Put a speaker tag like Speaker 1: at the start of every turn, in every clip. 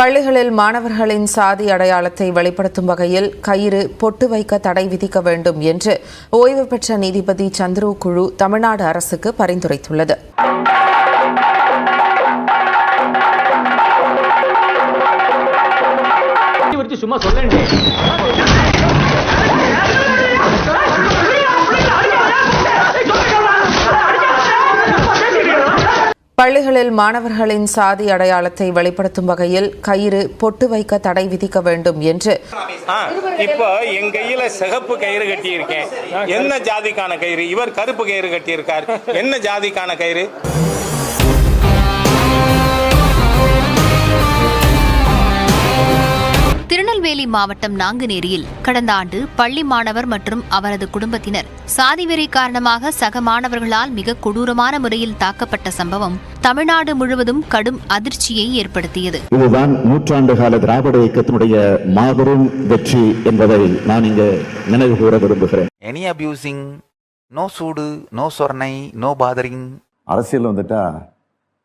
Speaker 1: பள்ளிகளில் மாணவர்களின் சாதி அடையாளத்தை வெளிப்படுத்தும் வகையில் கயிறு பொட்டு வைக்க தடை விதிக்க வேண்டும் என்று ஓய்வு பெற்ற நீதிபதி சந்துரு குழு தமிழ்நாடு அரசுக்கு பரிந்துரைத்துள்ளது.
Speaker 2: சும்மா சொல்லேன்
Speaker 1: பள்ளிகளில் மாணவர்களின் சாதி அடையாளத்தை வெளிப்படுத்தும் வகையில் கயிறு பொட்டு வைக்க தடை விதிக்க வேண்டும் என்று.
Speaker 3: இப்போ என் கையில சிகப்பு கயிறு கட்டி இருக்கேன் என்ன ஜாதிக்கான கயிறு? இவர் கருப்பு கயிறு கட்டி இருக்கார் என்ன ஜாதிக்கான கயிறு?
Speaker 4: திருநெல்வேலி மாவட்டம் நாங்குநேரியில் கடந்த ஆண்டு பள்ளி மாணவர் மற்றும் அவரது குடும்பத்தினர் சாதிவெறி காரணமாக சக மாணவர்களால் மிக கொடூரமான முறையில் தாக்கப்பட்ட சம்பவம் தமிழ்நாடு முழுவதும் கடும் அதிர்ச்சியை ஏற்படுத்தியது.
Speaker 5: இதுதான் நூற்றாண்டு கால திராவிட இயக்கத்தினுடைய மாபெரும் வெற்றி என்பதை நான் இங்கு நினைவு கூற விரும்புகிறேன்.
Speaker 6: எனி அபியூசிங் நோ சூடு நோ சொர்ணை நோ பாதரிங்
Speaker 5: அரசியல் வந்துட்டா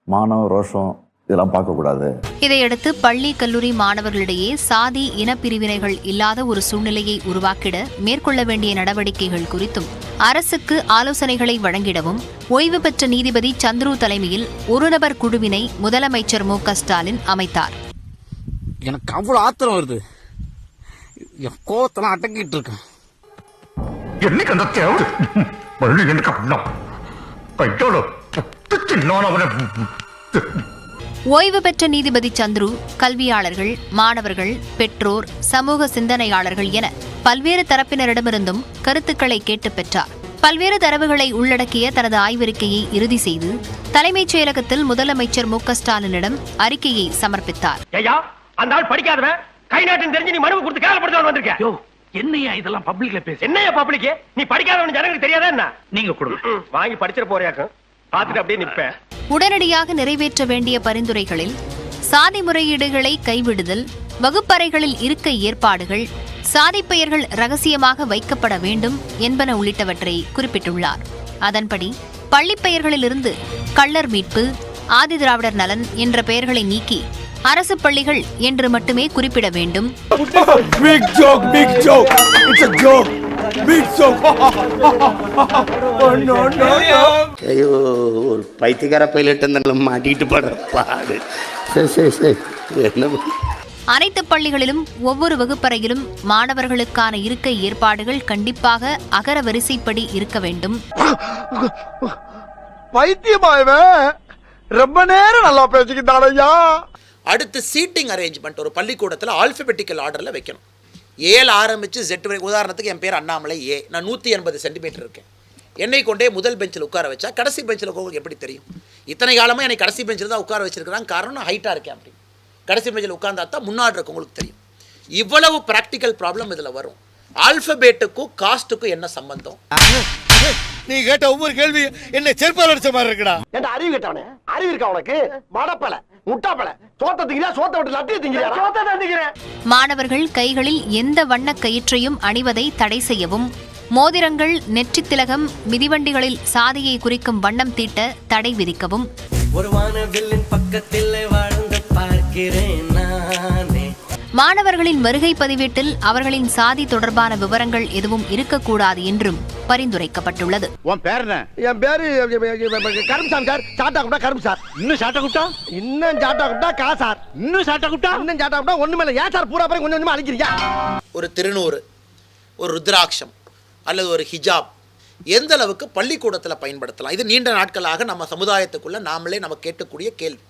Speaker 5: மானம் ரோஷம் இதெல்லாம் பார்க்கக்கூடாது.
Speaker 4: இதையடுத்து பள்ளி கல்லூரி மாணவர்களிடையே சாதி இனப்பிரிவினைகள் இல்லாத ஒரு சூழ்நிலையை உருவாக்கிட மேற்கொள்ள வேண்டிய நடவடிக்கைகள் குறித்தும் அரசுக்கு ஆலோசனைகளை வழங்கிடவும் ஓய்வு பெற்ற நீதிபதி சந்துரு தலைமையில் ஒருநபர் குழுவினை முதலமைச்சர் மு க ஸ்டாலின் அமைத்தார்.
Speaker 7: எனக்கு அவ்வளவு ஆத்திரம் வருது. என் கோவத்தெல்லாம் அடக்கிட்டு இருக்கேன்.
Speaker 8: என்னைக்கு அந்த தேவை பள்ளி எனக்கு கையோட சின்னவனவனை
Speaker 4: ஓய்வு பெற்ற நீதிபதி சந்துரு கல்வியாளர்கள் மாணவர்கள் பெற்றோர் சமூக சிந்தனையாளர்கள் என பல்வேறு தரப்பினரிடமிருந்தும் கருத்துக்களை கேட்டு பெற்றார். பல்வேறு தரவுகளை உள்ளடக்கிய தனது ஆய்வறிக்கையை இறுதி செய்து தலைமைச் செயலகத்தில் முதலமைச்சர் மு க ஸ்டாலினிடம் அறிக்கையை சமர்ப்பித்தார்.
Speaker 2: அந்த ஆள் படிக்காதவன் கை நாட்டுன்னு தெரிஞ்சு நீ மனுவை கொடுத்து கேவலப்படுத்தவன் வந்திருக்க.
Speaker 7: யோ என்னையா இதெல்லாம் பப்ளிக்ல பேச
Speaker 2: என்னையா பப்ளிக் நீ படிக்காதவன் ஜனங்களுக்கு தெரியாதா என்ன?
Speaker 7: நீங்க கொடுங்க.
Speaker 2: வாங்கி படிச்சிட போறியாக்கும். அப்படியே
Speaker 4: உடனடியாக நிறைவேற்ற வேண்டிய பரிந்துரைகளில் சாதி முறையீடுகளை கைவிடுதல் வகுப்பறைகளில் இருக்கை ஏற்பாடுகள் சாதி பெயர்கள் ரகசியமாக வைக்கப்பட வேண்டும் என்பன உள்ளிட்டவற்றை குறிப்பிட்டுள்ளார். அதன்படி பள்ளிப் பெயர்களிலிருந்து கள்ளர் மீட்பு ஆதிதிராவிடர் நலன் என்ற பெயர்களை நீக்கி அரசு பள்ளிகள் என்று மட்டுமே குறிப்பிட வேண்டும்.
Speaker 8: பிக் ஜோக்
Speaker 9: ஐயோ. ஒரு பைத்தியக்கார பைலட் அந்த மாட்டிக்கிட்டு படுற பாடு. சரி சரி சரி. என்ன?
Speaker 4: அனைத்து பள்ளிகளிலும் ஒவ்வொரு வகுப்பறையிலும் மாணவர்களுக்கான இருக்கை ஏற்பாடுகள் கண்டிப்பாக அகர வரிசைப்படி இருக்க வேண்டும்.
Speaker 8: ரொம்ப நேரம் நல்லா பேசிக்கிட்டான் ஐயா.
Speaker 10: அடுத்து சீட்டிங் அரேஞ்ச்மெண்ட் ஒரு பள்ளிக்கூடத்தில் ஆல்பபெட்டிக்கல் ஆர்டரில் வைக்கணும். ஏல ஆரம்பித்து ஜெட் வரை உதாரணத்துக்கு என் பேர் அண்ணாமலை ஏ. நான் நூற்றி எண்பது சென்டிமீட்டர் இருக்கேன். என்னை கொண்டே முதல் பெஞ்சில் உட்கார வச்சா கடைசி பெஞ்சில் உங்களுக்கு எப்படி தெரியும்? இத்தனை காலமாக என்னை கடைசி பெஞ்சில் தான் உட்கார வச்சிருக்கிறாங்க. காரணம் நான் ஹைட்டாக இருக்கேன் அப்படி. கடைசி பெஞ்சில் உட்கார்ந்தா தான் முன்னாடி இருக்கு உங்களுக்கு தெரியும். இவ்வளவு ப்ராக்டிக்கல் ப்ராப்ளம் இதில் வரும். ஆல்பபேட்டுக்கும் காஸ்ட்டுக்கும் என்ன சம்பந்தம்?
Speaker 8: நீ கேட்ட ஒவ்வொரு கேள்வி என்ன செருப்பால் அடிச்ச மாதிரி இருக்குடா.
Speaker 2: ஏன்டா அறிவு கேட்டவனே? அறிவு இருக்கா உனக்கு? மடப்பல. முட்டாப்பல. சோத்த திங்கிறியா? சோத்த விட்டு லட்டிய திங்கிறியா சோத்த தான் திங்கிறேன்.
Speaker 4: மாணவர்கள் கைகளில் எந்த வண்ணக் கயிற்றையும் அணிவதை தடை செய்யவும் மோதிரங்கள் நெற்றித் திலகம் மிதிவண்டிகளில் சாதியை குறிக்கும் வண்ணம் தீட்ட தடை விதிக்கவும்.
Speaker 11: ஒரு வானவில்லின் பக்கத்தில் வாழ்ந்து பார்க்கிறேன்.
Speaker 4: மாணவர்களின் வருகை பதிவேட்டில் அவர்களின் சாதி தொடர்பான விவரங்கள் எதுவும் இருக்கக்கூடாது என்றும் பரிந்துரைக்கப்பட்டுள்ளது.
Speaker 7: உன் பேர் என்ன?
Speaker 2: என் பேரு கரும்புசாமி சார் சாட்டா குட்டா கரும்பு சார்.
Speaker 7: இன்னும் சாட்டை குட்டா
Speaker 2: இன்னும் சாட்டா குட்டா கா சார்.
Speaker 7: இன்னும் சாட்டை குட்டா
Speaker 2: இன்னும் சாட்டா குட்டா ஒண்ணுமே இல்ல. ஏன் சார் பூரா பேரும் கொஞ்சம் கொஞ்சமா அழிக்கிறீங்க?
Speaker 10: ஒரு திருநூறு ஒரு ருத்ராட்சம் அல்லது ஒரு ஹிஜாப் எந்த அளவுக்கு பள்ளிக்கூடத்தில் பயன்படுத்தலாம்? இது நீண்ட நாட்களாக நம்ம சமுதாயத்துக்குள்ள நாமளே நம்ம கேட்கக்கூடிய கேள்வி.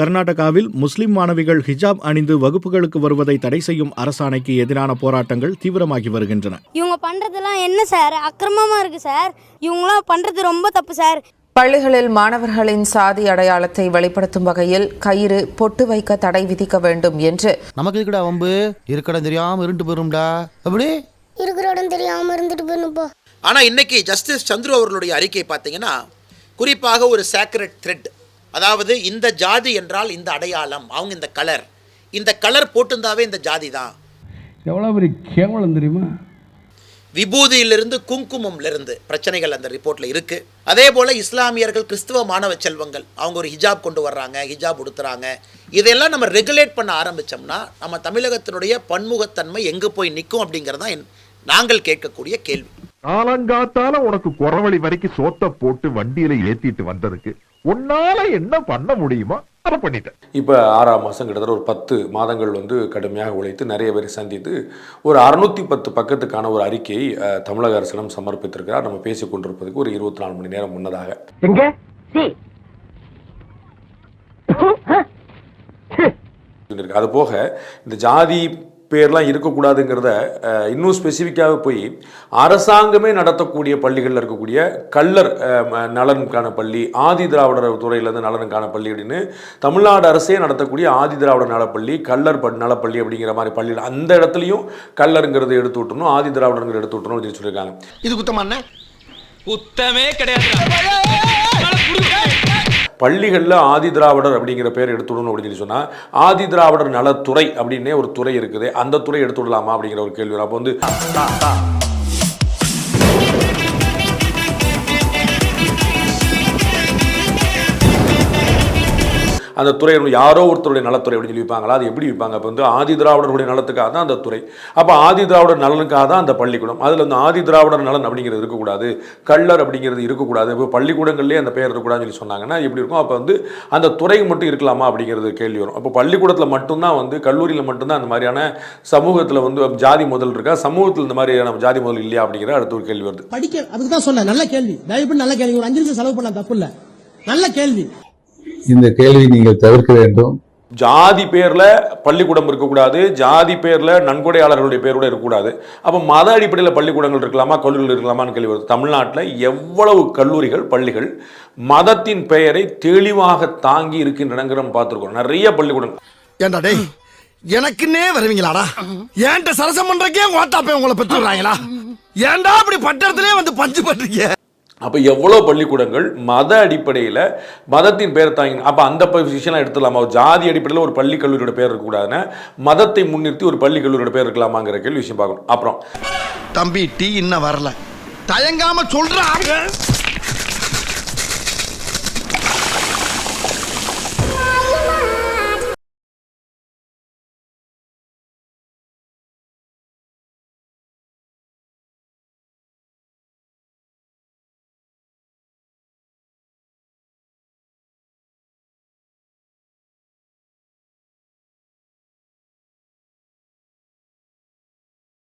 Speaker 12: கர்நாடகாவில் முஸ்லிம் மாணவிகள் ஹிஜாப் அணிந்து வகுப்புகளுக்கு வருவதை தடை செய்யும் அரசாணைக்கு எதிரான போராட்டங்கள் தீவிரமாகி வருகின்றன.
Speaker 13: இவங்க பண்றதெல்லாம் என்ன சார்? அக்கிரமமா இருக்கு சார். இவங்களாம் பண்றது ரொம்ப தப்பு சார்.
Speaker 1: பள்ளிகளில் மாணவர்களின் சாதி அடையாளத்தை வெளிப்படுத்தும் வகையில் கயிறு பொட்டு வைக்க தடை விதிக்க வேண்டும் என்று.
Speaker 7: நமக்கு இருக்குடா வம்பு? இருக்கடம் தெரியாம இருண்டு போயிரும்டா. அப்படி
Speaker 13: இருக்கிற இடம் தெரியாம இருந்துட்டு போயிடும் போ.
Speaker 10: ஆனால் இன்னைக்கு ஜஸ்டிஸ் சந்துரு அவர்களுடைய அறிக்கை பார்த்தீங்கன்னா குறிப்பாக ஒரு சேக்ரெட் த்ரெட் அதாவது இந்த ஜாதி என்றால் இந்த அடையாளம் அவங்க இந்த கலர். இந்த கலர் போட்டிருந்தாவே இந்த ஜாதி தான்.
Speaker 8: எவ்வளவு பெரிய கேவலம் தெரியுமா?
Speaker 10: விபூதியிலிருந்து குங்குமம்லிருந்து பிரச்சனைகள் அந்த ரிப்போர்ட்டில் இருக்குது அதே போல் இஸ்லாமியர்கள் கிறிஸ்துவ மாணவ செல்வங்கள் அவங்க ஒரு ஹிஜாப் கொண்டு வர்றாங்க ஹிஜாப் உடுத்துறாங்க. இதெல்லாம் நம்ம ரெகுலேட் பண்ண ஆரம்பித்தோம்னா நம்ம தமிழகத்தினுடைய பன்முகத்தன்மை எங்கே போய் நிற்கும் அப்படிங்கிறது தான் நாங்கள் கேட்கக்கூடிய கேள்வி.
Speaker 8: காலங்காத்தால உனக்கு குறவழி வரைக்கும் சோத்த போட்டு வண்டியில ஏத்திட்டு வந்ததுக்கு உன்னால என்ன பண்ண முடியுமோ அதை பண்ணிட்டேன்.
Speaker 14: இப்போ ஆறாம் மாதம் கிட்டத்தட்ட ஒரு பத்து மாதங்கள் வந்து கடுமையாக உழைத்து நிறைய பேரை சந்தித்து ஒரு அறுநூத்தி பத்து பக்கத்துக்கான ஒரு அறிக்கையை தமிழக அரசிடம் சமர்ப்பித்திருக்கிறார். நம்ம பேசிக் கொண்டிருப்பதுக்கு ஒரு இருபத்தி நாலு மணி நேரம் முன்னதாக. அது போக இந்த ஜாதி பேர்லாம் இருக்கக்கூடாதுங்கிறத இன்னும் ஸ்பெசிஃபிக்காக போய் அரசாங்கமே நடத்தக்கூடிய பள்ளிகளில் இருக்கக்கூடிய ம- நலனுக்கான பள்ளி ஆதி திராவிடர் துறையிலேருந்து நலனுக்கான பள்ளி அப்படின்னு தமிழ்நாடு அரசே நடத்தக்கூடிய ஆதி திராவிடர் நலப்பள்ளி கள்ளர் ப- நலப்பள்ளி அப்படிங்கிற மாதிரி பள்ளியில் அந்த இடத்துலையும் கள்ளருங்கிறது எடுத்து விட்டணும் ஆதி திராவிடருங்கிறது எடுத்து விட்டணும் அப்படின்னு சொல்லியிருக்காங்க.
Speaker 2: இது குத்தமா
Speaker 11: குத்தமே கிடையாது
Speaker 14: பள்ளிகளில் ஆதி திராவிடர் அப்படிங்கிற பேர் எடுத்து விடணும் அப்படின்னு சொல்லி சொன்னால் ஆதி திராவிடர் நலத்துறை அப்படின்னே ஒரு துறை இருக்குது. அந்த துறை எடுத்து விடலாமா அப்படிங்கிற ஒரு கேள்வி அப்போ வந்து அந்த துறை யாரோ ஒருத்தருடைய நலத்துறை அப்படின்னு சொல்லி வைப்பாங்களா அது எப்படி வைப்பாங்க அப்போ வந்து ஆதி திராவிடருடைய நலத்துக்காக தான் அந்த துறை. அப்போ ஆதி திராவிடர் நலனுக்காக தான் அந்த பள்ளிக்கூடம். அதில் வந்து ஆதி திராவிடர் நலன் அப்படிங்கிறது இருக்கக்கூடாது. கள்ளர் அப்படிங்கிறது இருக்கக்கூடாது. இப்போ பள்ளிக்கூடங்கள்லேயே அந்த பெயர் இருக்கக்கூடாதுன்னு சொல்லி சொன்னாங்கன்னா எப்படி இருக்கும்? அப்போ வந்து அந்த துறை மட்டும் இருக்கலாமா அப்படிங்கிறது கேள்வி வரும். அப்போ பள்ளிக்கூடத்தில் மட்டும்தான் வந்து கல்லூரியில் மட்டும்தான் அந்த மாதிரியான சமூகத்தில் வந்து ஜாதி முதல் இருக்கா? சமூகத்தில் இந்த மாதிரியான ஜாதி முதல் இல்லையா அப்படிங்கிற அடுத்த ஒரு கேள்வி வருது.
Speaker 2: படிக்க அதுக்கு தான் சொன்னேன் நல்ல கேள்வி. தயவு நல்ல கேள்வி. ஒரு அஞ்சு நிமிஷம் செலவு பண்ண தப்பு இல்லை. நல்ல கேள்வி.
Speaker 5: இந்த கேள்வி நீங்கள் தவிர்க்க வேண்டும்.
Speaker 14: ஜாதி பேர்ல பள்ளிக்கூடம் இருக்கக்கூடாது ஜாதி பேர்ல நன்கொடையாளர்களுடைய பேரோட இருக்கக்கூடாது. அப்போ மத அடிப்படையில் பள்ளிக்கூடங்கள் இருக்கலாமா கல்லூரிகள் இருக்கலாமான்னு கேள்வி வருது. தமிழ்நாட்டில் எவ்வளவு கல்லூரிகள் பள்ளிகள் மதத்தின் பெயரை தெளிவாக தாங்கி இருக்கின்றனங்கிற பார்த்துருக்கோம். நிறைய பள்ளிக்கூடங்கள்.
Speaker 2: ஏண்டா டேய் எனக்குன்னே வருவீங்களாடா? ஏன்ட்ட சரசம் பண்றக்கே ஓட்டாப்பே உங்களை பெற்றுறாங்களா ஏன்டா அப்படி பட்டத்திலே வந்து பஞ்சு பண்றீங்க?
Speaker 14: அப்போ எவ்வளோ பள்ளிக்கூடங்கள் மத அடிப்படையில் மதத்தின் பேர் தாங்கி அப்போ அந்த விஷயம்லாம் எடுத்துடலாமா? ஒரு ஜாதி அடிப்படையில் ஒரு பள்ளி கல்லூரியோட பேர் இருக்கக்கூடாதுன்னா மதத்தை முன்னிறுத்தி ஒரு பள்ளி கல்லூரியோட பேர் இருக்கலாமாங்கிற கேள்வி விஷயம் பார்க்கணும். அப்புறம்.
Speaker 2: தம்பி டீ இன்னும் வரல. தயங்காம சொல்றாங்க